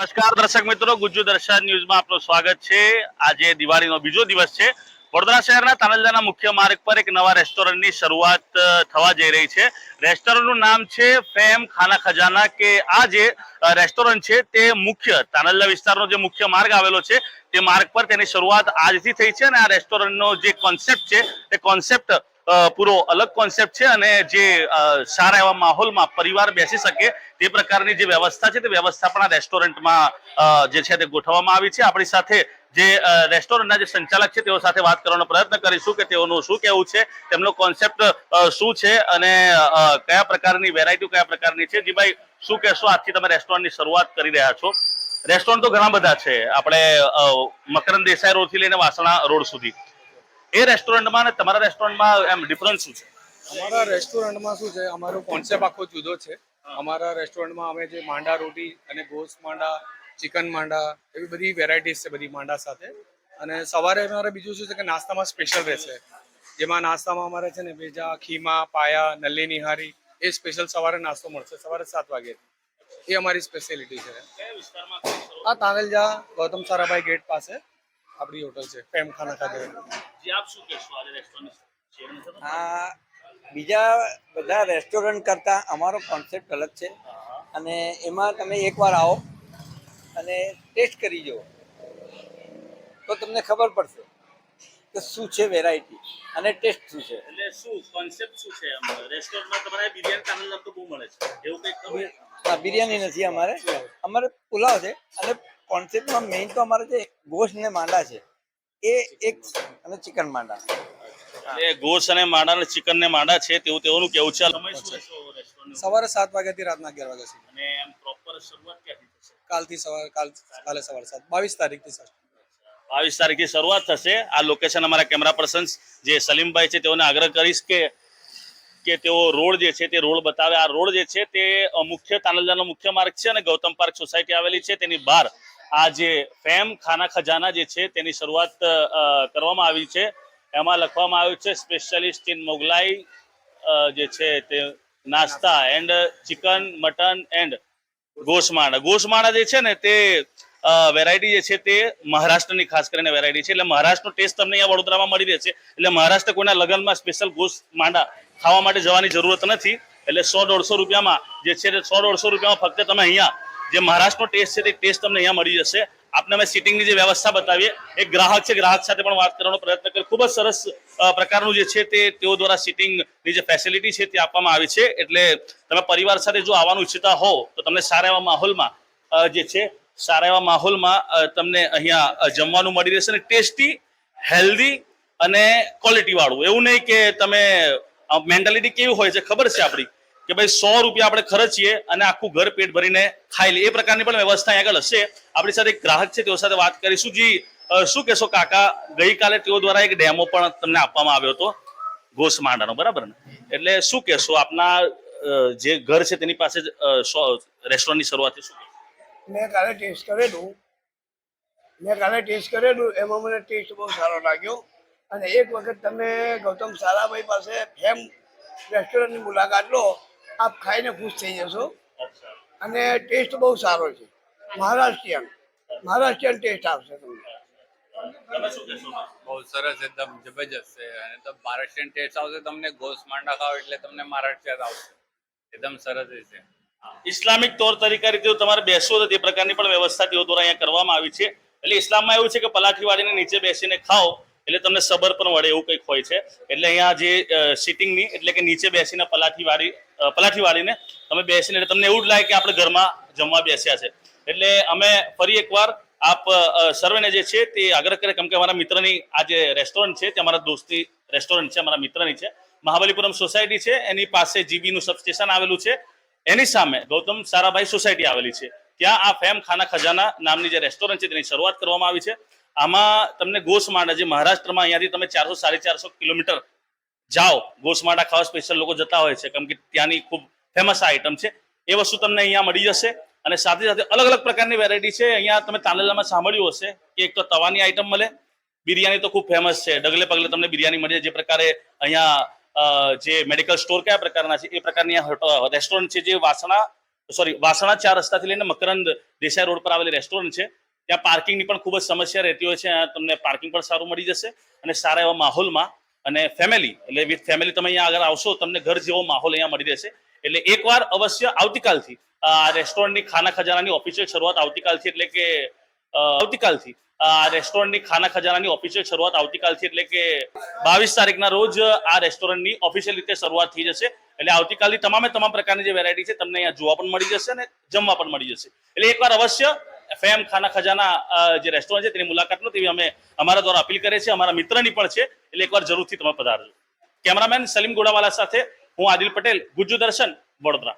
નમસ્કાર, દર્શક મિત્રો. ગુજ્જુ દર્શન ન્યૂઝમાં આપનું સ્વાગત છે. આજે દિવાળીનો બીજો દિવસ છે. વડોદરા શહેરના તાનલજાના મુખ્ય માર્ગ પર એક નવા રેસ્ટોરન્ટની શરૂઆત થવા જઈ રહી છે. રેસ્ટોરન્ટનું નામ છે ફેમ ખાના ખજાના કે આ જે રેસ્ટોરન્ટ છે તે મુખ્ય તાનલજા વિસ્તારનો જે મુખ્ય માર્ગ આવેલો છે, તે માર્ગ પર તેની શરૂઆત આજથી થઈ છે અને આ રેસ્ટોરન્ટનો જે કોન્સેપ્ટ છે, તે કોન્સેપ્ટ પૂરો અલગ કોન્સેપ્ટ છે અને જે સારા એવા માહોલમાં પરિવાર બેસી શકે તે પ્રકારની જે વ્યવસ્થા છે તે વ્યવસ્થા પણ આ રેસ્ટોરન્ટમાં જે છે તે ગોઠવવામાં આવી છે. આપણી સાથે જે રેસ્ટોરન્ટના જે સંચાલક છે તેઓ સાથે વાત કરવાનો પ્રયત્ન કરીશું કે તેઓનું શું કહેવું છે, તેમનો કોન્સેપ્ટ શું છે અને કયા પ્રકારની વેરાયટી કયા પ્રકારની છે. જીભાઈ, શું કહેશો? આજથી તમે રેસ્ટોરન્ટની શરૂઆત કરી રહ્યા છો. રેસ્ટોરન્ટ તો ઘણા બધા છે. આપણે મકરંદ દેસાઈ રોડથી લઈને વાસણા રોડ સુધી. એ રેસ્ટોરન્ટમાં અને તમારા રેસ્ટોરન્ટમાં એમ ડિફરન્સ શું છે? અમારા રેસ્ટોરન્ટમાં શું છે? અમારો કોન્સેપ્ટ આખો જુદો છે. અમારા રેસ્ટોરન્ટમાં અમે જે માંડા રોટી અને ગોશ્ત માંડા ચિકન માંડા એવી બધી વેરાયટીઝ છે બધી માંડા સાથે. અને સવારે અમારે બીજું શું છે કે નાસ્તામાં સ્પેશિયલ રહેશે જેમાં નાસ્તામાં અમારે છે ને ભેજા ખીમા પાયા નલ્લી નિહારી એ સ્પેશિયલ સવારે નાસ્તો મળશે. સવારે સાત વાગે. એ અમારી સ્પેશિયાલિટી છે. આ તાવેલજા ગૌતમ સારાભાઈ ગેટ પાસે આપણી હોટલ છે. પ્રેમખાના ખાના ખાતે. આપ શું કહેશો આજે રેસ્ટોરન્ટ આ બીજા બધા રેસ્ટોરન્ટ કરતાં અમારો કોન્સેપ્ટ અલગ છે. અને એમાં તમે એકવાર આવો અને ટેસ્ટ કરી જુઓ. તો તમને ખબર પડશે કે શું છે વેરાયટી અને ટેસ્ટ શું છે. એટલે શું કોન્સેપ્ટ શું છે રેસ્ટોરન્ટમાં તમારે બિરયાની તામિલ નામ તો બહુ મળે છે. એવું કંઈક ખબર આ બિરયાની નથી અમારે. અમારે પુલાવ છે અને કોન્સેપ્ટમાં મેઇન તો અમારે જે ગોશ્ત ને માંડા છે એ એક અને ચિકન માંડા. એ ગોશ અને માડા અને ચિકન ને માંડા છે તેવું તેઓનું કેવું છે? સવારે સાત વાગ્યાથી રાતના અગિયાર વાગ્યા સુધી. અને એમ પ્રોપર શરૂઆત ક્યાંથી થશે? કાલથી સવારે કાલ કાલે સવારે સાત. બાવીસ તારીખથી સર બાવીસ તારીખથી શરૂઆત થશે. આ લોકેશન અમારા કેમેરા પર્સન જે સલીમભાઈ છે તેઓને આગ્રહ કરીશ કે કે તેઓ રોડ જે છે તે રોડ બતાવે. આ રોડ જે છે તે મુખ્ય તાનલજાનો મુખ્ય માર્ગ છે અને ગૌતમ પાર્ક સોસાયટી આવેલી છે. તેની બહાર આ જે ફેમ ખાના ખજાના જે છે, તેની શરૂઆત કરવામાં આવી છે. એમાં લખવામાં આવ્યું છે સ્પેશિયાલિસ્ટ ઇન મોગલાઈ જે છે તે નાસ્તા એન્ડ ચિકન મટન એન્ડ ગોસમાળા ગોસમાળા જે છે ને તે વેરાયટી જે છે તે મહારાષ્ટ્રની ખાસ કરીને વેરાયટી છે. એટલે મહારાષ્ટ્રનો ટેસ્ટ તમને અહીંયા વડોદરામાં મળી રહેશે. એટલે મહારાષ્ટ્ર કોઈના લગ્નમાં સ્પેશિયલ ગોસ માંડા ખાવા માટે જવાની જરૂરત નથી. એટલે સો દોઢસો રૂપિયામાં જે છે તે સો દોઢસો રૂપિયામાં ફક્ત તમે અહીંયા જે મહારાષ્ટ્રનો ટેસ્ટ છે તે ટેસ્ટ તમને અહીંયા મળી જશે. આપને અમે સિટિંગની જે વ્યવસ્થા બતાવીએ, એક ગ્રાહક છે, ગ્રાહક સાથે પણ વાત કરવાનો પ્રયત્ન કર્યો ખૂબ જ સરસ પ્રકારનું જે છે તે તેઓ દ્વારા સિટિંગની જે ફેસિલિટી છે તે આપવામાં આવી છે. એટલે તમે પરિવાર સાથે જો આવવાનું ઈચ્છતા હો, તો તમને સારા એવા માહોલમાં જે છે, સારા એવા માહોલમાં તમને અહીંયા જમવાનું મળી રહેશે અને ટેસ્ટી હેલ્ધી અને ક્વોલિટી વાળું. એવું નહીં કે તમે મેન્ટાલિટી કેવી હોય છે, ખબર છે આપણી? કે ભાઈ સો રૂપિયા આપણે ખર્ચીએ અને આખું ઘર પેટ ભરીને ખાઈ લઈએ. એ પ્રકારની પણ વ્યવસ્થા અહીં આગળ હશે. આપણી સાથે એક ગ્રાહક છે, તેઓ સાથે વાત કરીશું. જી શું કહેશો કાકા? ગઈકાલે તેઓ દ્વારા એક ડેમો પણ તમને આપવામાં આવ્યો હતો. ઘોષ માંડાનો બરાબર ને? એટલે શું કહેશો? આપના જે ઘર છે તેની પાસે રેસ્ટોરન્ટની શરૂઆત શું? મેં કાલે ટેસ્ટ કરેલું. મેં કાલે ટેસ્ટ કરેલું. એમાં મને ટેસ્ટ બહુ સારો લાગ્યો. અને એક વખત તમે ગૌતમ સારાભાઈ પાસે ફેમ રેસ્ટોરન્ટની મુલાકાત લો. આપ ખાઈને ખુશ થઈ જશો. અને ટેસ્ટ બહુ સારો છે. મહારાષ્ટ્રીયન. મહારાષ્ટ્રીયન ટેસ્ટ આવશે તમને. તમે બહુ સરસ એકદમ જબરજસ્ત છે. અને તો મહારાષ્ટ્રીયન ટેસ્ટ આવશે તમને ગોસ માંડા ખાવ એટલે તમને મહારાષ્ટ્રીયન આવશે. એકદમ સરસ છે. ઇસ્લામિક તોર તરીકે રીતે તમારે બેસવું નથી તે પ્રકારની પણ વ્યવસ્થા તેઓ દ્વારા અહીંયા કરવામાં આવી છે. એટલે ઇસ્લામમાં એવું છે કે પલાઠી વાળીને નીચે બેસીને ખાઓ એટલે તમને સબર પણ વળે એવું કંઈક હોય છે. એટલે અહીંયા જે સિટિંગની એટલે કે નીચે બેસીને પલાઠી વાળી પલાઠી વાળીને તમે બેસીને, એટલે તમને એવું જ લાગે કે આપણે ઘરમાં જમવા બેસ્યા છે. એટલે અમે ફરી એકવાર આપ સર્વેને જે છે તે આગ્રહ કરે કેમ કે અમારા મિત્રની આ જે રેસ્ટોરન્ટ છે તે અમારા દોસ્તી રેસ્ટોરન્ટ છે, અમારા મિત્રની છે. મહાબલીપુરમ સોસાયટી છે, એની પાસે જીબીનું સબસ્ટેશન આવેલું છે. એની સામે ગૌતમ સારાભાઈ સોસાયટી આવેલી છે. ત્યાં આ ફેમ ખાના ખજાના નામની જે રેસ્ટોરન્ટ છે તેની શરૂઆત કરવામાં આવી છે. આમાં તમને ગોસમાંડા જે મહારાષ્ટ્રમાં અહીંયાથી તમે ચારસો, સાડી ચારસો કિલોમીટર જાઓ, ગોસમાંડા ખાવા સ્પેશિયલ લોકો જતા હોય છે. કેમ કે ત્યાંની ખૂબ ફેમસ આઈટમ છે. એ વસ્તુ તમને અહીંયા મળી જશે. અને સાથે સાથે અલગ અલગ પ્રકારની વેરાયટી છે. અહીંયા તમે તાંદલામાં સાંભળ્યું હશે કે એક તો તવાની આઈટમ મળે. બિરયાની તો ખૂબ ફેમસ છે. ડગલે પગલે તમને બિરયાની મળી. જે પ્રકારે અહીંયા જે મેડિકલ સ્ટોર કયા પ્રકારના છે, એ પ્રકારની રેસ્ટોરન્ટ છે જે વાસણા સોરી વાસણા ચાર રસ્તાથી લઈને મકરંદ દેસાઈ રોડ પર આવેલી રેસ્ટોરન્ટ છે. ત્યાં પાર્કિંગની પણ ખૂબ જ સમસ્યા રહેતી હોય છે. તમને પાર્કિંગ પણ સારું મળી જશે. અને સારા એવા માહોલમાં અને ફેમિલી એટલે વિથ ફેમિલી તમે અહીંયા આગળ આવશો, તમને ઘર જેવો માહોલ અહીંયા મળી રહેશે. એટલે એકવાર અવશ્ય આવતીકાલથી, આ રેસ્ટોરન્ટની ખાના ખજાનાની ઓફિશિયલ શરૂઆત આવતીકાલથી એટલે કે આવતીકાલથી, આ રેસ્ટોરન્ટની ખાના ખજાનાની ઓફિશિયલ શરૂઆત આવતીકાલથી એટલે કે બાવીસ તારીખના રોજ આ રેસ્ટોરન્ટની ઓફિશિયલ રીતે શરૂઆત થઈ જશે. એટલે આવતીકાલની તમામે તમામ પ્રકારની જે વેરાયટી છે, તમને અહીંયા જોવા પણ મળી જશે અને જમવા પણ મળી જશે. એટલે એકવાર અવશ્ય ફેમ ખાના ખજાના જે રેસ્ટોરન્ટ છે તેની મુલાકાત લો, તેવી અમે અમારા દ્વારા અપીલ કરે છે અમારા મિત્રની પણ છે. એટલે એકવાર જરૂરથી તમે પધારજો. કેમેરામેન સલીમ ગોડાવાલા સાથે હું આદિલ પટેલ, ગુજ્જુ દર્શન, વડોદરા.